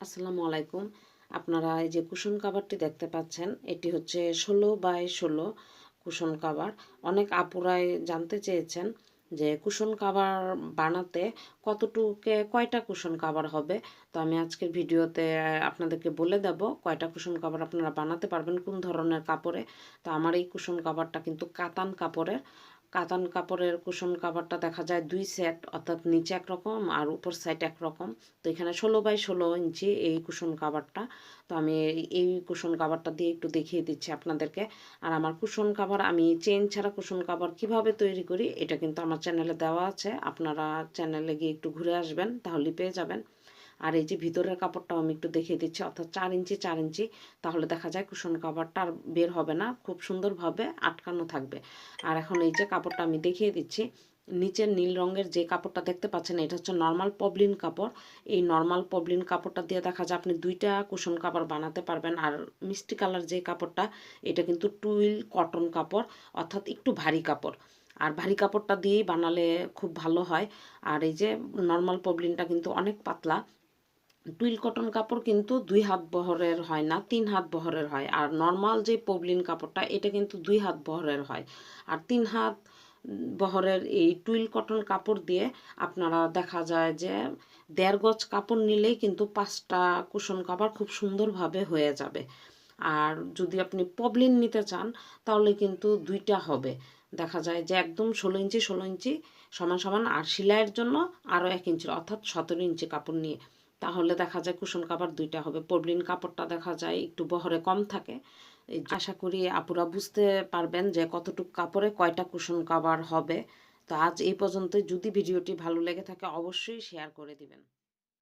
আসসালামু আলাইকুম। আপনারা এই যে কুশন কাভারটি দেখতে পাচ্ছেন, এটি হচ্ছে ষোলো বাই ষোলো কুশন কাভার অনেক আপুরাই জানতে চেয়েছেন যে কুশন কাভার বানাতে কতটুকে, কয়টা কুশন কাভার হবে। তো আমি আজকের ভিডিওতে আপনাদেরকে বলে দেব কয়টা কুশন কাভার আপনারা বানাতে পারবেন, কোন ধরনের কাপড়ে। তো আমার এই কুশন কাভারটা কিন্তু কাতান কাপড়ের। কাতান কাপড়ের কুশন কাভারটা দেখা যায় দুই সেট অর্থাৎ নিচে একরকম আর উপর সাইড একরকম। তো এখানে ষোলো বাই ষোলো ইঞ্চি এই কুশন কাভারটা তো আমি এই কুশন কাভারটা দিয়ে একটু দেখিয়ে দিচ্ছি আপনাদেরকে। আর আমার কুশন কাভার আমি চেন ছাড়া কুশন কাভার কীভাবে তৈরি করি, এটা কিন্তু আমার চ্যানেলে দেওয়া আছে। আপনারা চ্যানেলে গিয়ে একটু ঘুরে আসবেন তাহলে পেয়ে যাবেন। আর এই যে ভিতরের কাপড়টাও আমি একটু দেখিয়ে দিচ্ছি, অর্থাৎ চার ইঞ্চি চার ইঞ্চি, তাহলে দেখা যায় কুশন কাভারটা আর বের হবে না, খুব সুন্দরভাবে আটকানো থাকবে। আর এখন এই যে কাপড়টা আমি দেখিয়ে দিচ্ছি, নিচের নীল রঙের যে কাপড়টা দেখতে পাচ্ছেন, এটা হচ্ছে নর্মাল পবলিন কাপড়। এই নর্মাল পবলিন কাপড়টা দিয়ে দেখা যায় আপনি দুইটা কুশন কাপড় বানাতে পারবেন, আর মিষ্টি কালার যে কাপড়টা, এটা কিন্তু টুইল কটন কাপড়, অর্থাৎ একটু ভারী কাপড়। আর ভারী কাপড়টা দিয়েই বানালে খুব ভালো হয়। আর এই যে নর্মাল পবলিনটা কিন্তু অনেক পাতলা টুইল কটন কাপড় কিন্তু দুই হাত বহরের হয় না, তিন হাত বহরের হয়। আর নর্মাল যে পবলিন কাপড়টা, এটা কিন্তু দুই হাত বহরের হয়। আর তিন হাত বহরের এই টুইল কটন কাপড় দিয়ে আপনারা দেখা যায় যে দেড় গজ কাপড় নিলেই কিন্তু পাঁচটা কুশন কাপড় খুব সুন্দরভাবে হয়ে যাবে। আর যদি আপনি পবলিন নিতে চান, তাহলে কিন্তু দুইটা হবে। দেখা যায় যে একদম ষোলো ইঞ্চি ষোলো ইঞ্চি সমান সমান আর সেলাইয়ের জন্য আরও এক ইঞ্চি, অর্থাৎ সতেরো ইঞ্চি কাপড় নিয়ে তাহলে দেখা যায় কুশন কাপড় দুইটা হবে। পবলিন কাপড়টা দেখা যায় একটু বহরে কম থাকে। আশা করি আপুরা বুঝতে পারবেন যে কতটুকু কাপড়ে কয়টা কুশন কাভার হবে। তো আজ এই পর্যন্ত যদি ভিডিওটি ভালো লেগে থাকে অবশ্যই শেয়ার করে দিবেন।